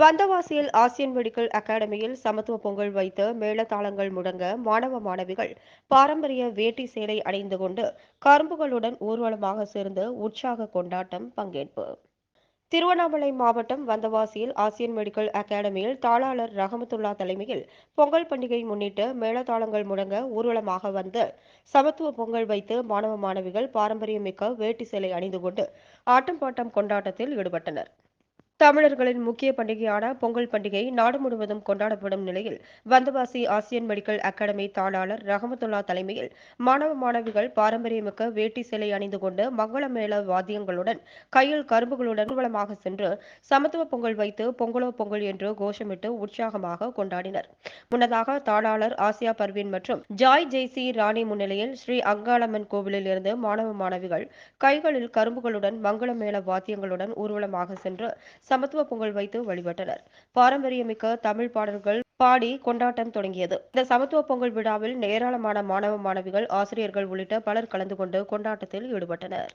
வந்தவாசியில் Asian medical அகாடமியில் சமத்துவ பொங்கல் வைத்து மேளதாளங்கள் முடங்க மாணவ மாணவிகள் பாரம்பரிய வேட்டி சேலை அணிந்து கொண்டு கரும்புகளுடன் ஊர்வலமாக சேர்ந்து உற்சாக கொண்டாட்டம் பங்கேற்பு. திருவண்ணாமலை மாவட்டம் வந்தவாசியில் ஆசியன் மெடிக்கல் அகாடமியில் தாளாளர் ரஹமத்துல்லா தலைமையில் பொங்கல் பண்டிகை முன்னிட்டு மேளதாளங்கள் முடங்க ஊர்வலமாக வந்து சமத்துவ பொங்கல் வைத்து மாணவ மாணவிகள் பாரம்பரியமிக்க வேட்டி சேலை அணிந்து கொண்டு ஆட்டம் பாட்டம் கொண்டாட்டத்தில் ஈடுபட்டனர். தமிழர்களின் முக்கிய பண்டிகையான பொங்கல் பண்டிகை நாடு முழுவதும் கொண்டாடப்படும் நிலையில் வந்தவாசி ஆசியன் மெடிக்கல் அகாடமி தாளாளர் ரஹமத்துல்லா தலைமையில் மாணவ மாணவிகள் பாரம்பரியமிக்க வேட்டி சிலை அணிந்து கொண்டு மங்கள மேள வாத்தியங்களுடன் கையில் கரும்புகளுடன் ஊர்வலமாக சென்று சமத்துவ பொங்கல் வைத்து பொங்கலோ பொங்கல் என்று கோஷமிட்டு உற்சாகமாக கொண்டாடினர். முன்னதாக தாளாளர் ஆசியா பர்வீன் மற்றும் ஜாய் ஜெய்சி ராணி முன்னிலையில் ஸ்ரீ அங்காளம்மன் கோவிலில் இருந்து மாணவ மாணவிகள் கைகளில் கரும்புகளுடன் மங்கள மேள வாத்தியங்களுடன் ஊர்வலமாக சென்று சமத்துவ பொங்கல் வைத்து வழிபட்டனர். பாரம்பரியமிக்க தமிழ் பாடல்கள் பாடி கொண்டாட்டம் தொடங்கியது. இந்த சமத்துவ பொங்கல் விழாவில் ஏராளமான மாணவ மாணவிகள் ஆசிரியர்கள் உள்ளிட்ட பலர் கலந்து கொண்டு கொண்டாட்டத்தில் ஈடுபட்டனர்.